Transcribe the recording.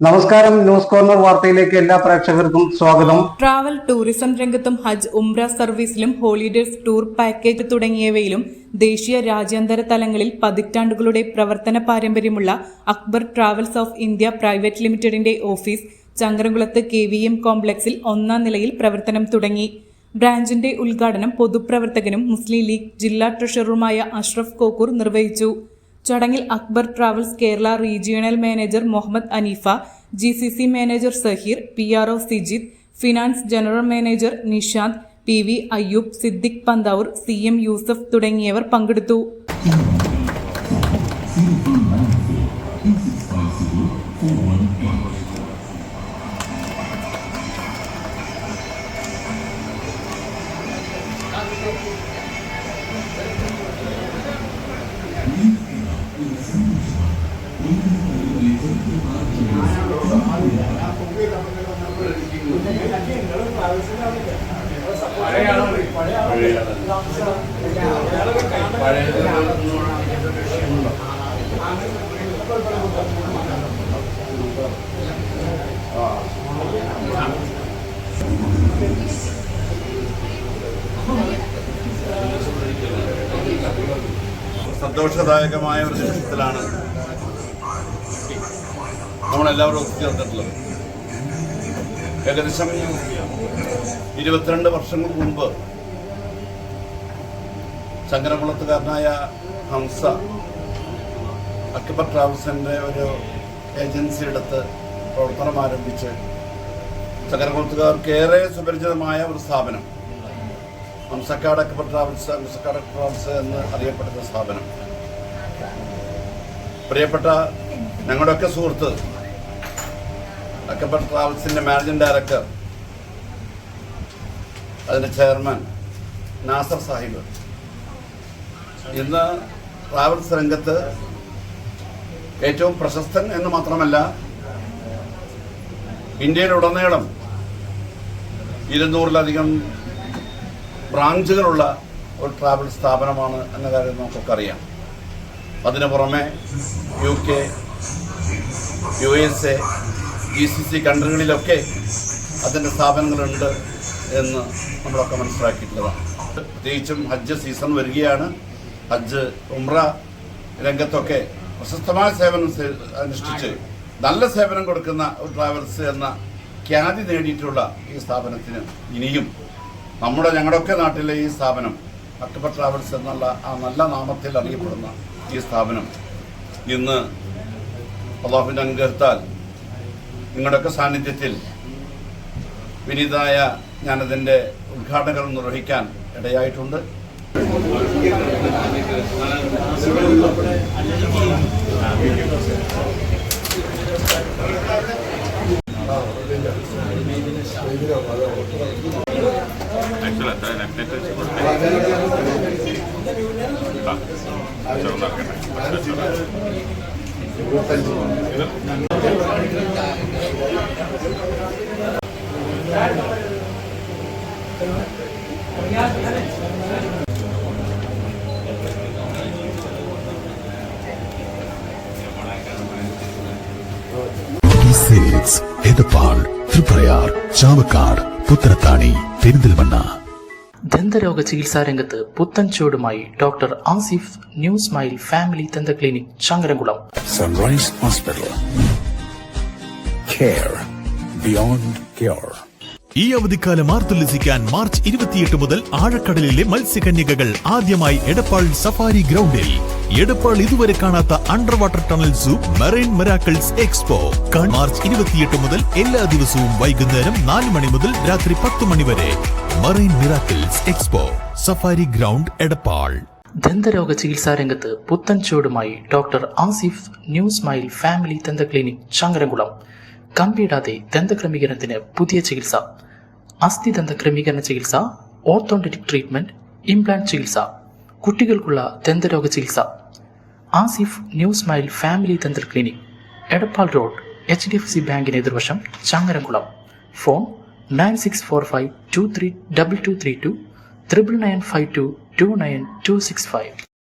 നമസ്കാരം news corner വാർത്തയിലേക്ക് എല്ലാ പ്രേക്ഷകർക്കും സ്വാഗതം. ട്രാവൽ ടൂറിസം രംഗത്തും ഹജ്ജ് ഉംറ സർവീസിലും ഹോളിഡേസ് ടൂർ പാക്കേജ് തുടങ്ങിയവയിലും ദേശീയ രാജ്യാന്തര തലങ്ങളിൽ പതിറ്റാണ്ടുകളുടെ പ്രവർത്തന പാരമ്പര്യമുള്ള Akbar travels of India private ലിമിറ്റഡിന്റെ ഓഫീസ് ചങ്ങരംകുളത്ത് കെ വി എം കോംപ്ലക്സിൽ ഒന്നാം നിലയിൽ പ്രവർത്തനം തുടങ്ങി. ബ്രാഞ്ചിന്റെ ഉദ്ഘാടനം പൊതുപ്രവർത്തകനും മുസ്ലിം ലീഗ് ജില്ലാ ട്രഷററുമായ അഷ്റഫ് കോക്കൂർ നിർവഹിച്ചു. ചടങ്ങിൽ Akbar travels Kerala regional manager Muhammad Aneefa G C C manager Saheer P R O Sijith finance general manager Nishanth P V Ayyub Siddique Panthavoor C M Yusuf തുടങ്ങിയവർ പങ്കെടുത്തു. സന്തോഷദായകമായ ഒരു നിമിഷത്തിലാണ് നമ്മളെല്ലാവരും ഒത്തുചേർന്നിട്ടുള്ളത്. ഏകദേശം ഇരുപത്തിരണ്ട് വർഷങ്ങൾക്ക് മുമ്പ് ചങ്ങരകുളത്തുകാരനായ ഹംസ അക്ബർ ട്രാവൽസിന്റെ ഒരു ഏജൻസി എടുത്ത് പ്രവർത്തനം ആരംഭിച്ച് ചങ്ങരകുളത്തുകാർക്ക് ഏറെ സുപരിചിതമായ ഒരു സ്ഥാപനം. ഹംസക്കാട് അക്ബർ ട്രാവൽസ് ഹംസക്കാട് അക്ബർ ട്രാവൽസ് എന്ന് അറിയപ്പെടുന്ന സ്ഥാപനം. പ്രിയപ്പെട്ട ഞങ്ങളുടെയൊക്കെ സുഹൃത്ത് അക്ബർ ട്രാവൽസിന്റെ മാനേജിംഗ് ഡയറക്ടർ അതിന്റെ ചെയർമാൻ നാസർ സാഹിബ്. ഇന്ന് ട്രാവൽസ് രംഗത്ത് ഏറ്റവും പ്രശസ്തൻ എന്ന് മാത്രമല്ല ഇന്ത്യയിലുടനീളം ഇരുന്നൂറിലധികം ബ്രാഞ്ചുകളുള്ള ഒരു ട്രാവൽ സ്ഥാപനമാണ് എന്ന കാര്യം നമുക്കൊക്കെ അറിയാം അതിനു പുറമെ U K U S A G C C കൺട്രികളിലൊക്കെ അതിന്റെ സ്ഥാപനങ്ങളുണ്ട്. എന്ന് നമ്മളൊക്കെ മനസ്സിലാക്കിയിട്ടുള്ളതാണ്. പ്രത്യേകിച്ചും ഹജ്ജ് സീസൺ വരികയാണ്. ഹജ്ജ് ഉംറ രംഗത്തൊക്കെ പ്രശസ്തമായ സേവനം അനുഷ്ഠിച്ച് നല്ല സേവനം കൊടുക്കുന്ന ട്രാവൽസ് എന്ന ഖ്യാതി നേടിയിട്ടുള്ള ഈ സ്ഥാപനത്തിന് ഇനിയും നമ്മുടെ ഞങ്ങളുടെയൊക്കെ നാട്ടിലെ ഈ സ്ഥാപനം അക്ബർ ട്രാവൽസ് എന്നുള്ള ആ നല്ല നാമത്തിൽ അറിയപ്പെടുന്ന ഈ സ്ഥാപനം ഇന്ന് അള്ളാഹുവിന്റെ അനുഗ്രഹത്താൽ നിങ്ങളുടെയൊക്കെ സാന്നിധ്യത്തിൽ വിനീതനായ ഞാനതിന്റെ ഉദ്ഘാടനങ്ങൾ നിർവഹിക്കാൻ ഇടയായിട്ടുണ്ട്. ചെറുതാക്കട്ടെ. സിൽക്സ് എടപ്പാൾ തൃപ്രയാർ ചാവക്കാട് പുത്തനത്താണി പെരിന്തൽമണ്ണ ദന്തരോഗ ചികിത്സാ രംഗത്ത് പുത്തൻ ചുവടുമായി doctor Asif new smile family ദന്ത clinic Changaramkulam sunrise hospital care beyond care ഈ അവധിക്കാലം ആർത്തുല്ലസിക്കാൻ മാർച്ച് ഇരുപത്തിയെട്ട് മുതൽ ആഴക്കടലിലെ മത്സ്യകന്യകകൾ ആദ്യമായി എടപ്പാൾ സഫാരി ഗ്രൗണ്ടിൽ. എടപ്പാൾ ഇതുവരെ കാണാത്ത under water tunnel zoo marine miracles expo. March ഇരുപത്തിയെട്ട് മുതൽ എല്ലാ ദിവസവും വൈകുന്നേരം നാല് മണി മുതൽ രാത്രി പത്ത് മണി വരെ. Marine miracles expo. Safari ground Edappal. ദന്തരോഗ ചികിത്സാ രംഗത്ത് പുത്തൻ ചുവടുമായി doctor Asif new smile family ദന്ത ക്ലിനിക് ചങ്ങരംകുളം. കമ്പിയിടാതെ ദന്തക്രമീകരണത്തിന് പുതിയ ചികിത്സ. അസ്ഥി ദന്ത ക്രമീകരണ ചികിത്സ ഓർത്തോണ്ടറ്റിക് ട്രീറ്റ്മെന്റ് ഇംപ്ലാന്റ് ചികിത്സ കുട്ടികൾക്കുള്ള ദന്തരോഗ ചികിത്സ. Asif new smile family dental clinic Edappal road H D F C ബാങ്കിന് എതിർവശം Changaramkulam. Phone nine six four five two three double two three two triple nine five two two nine two six five.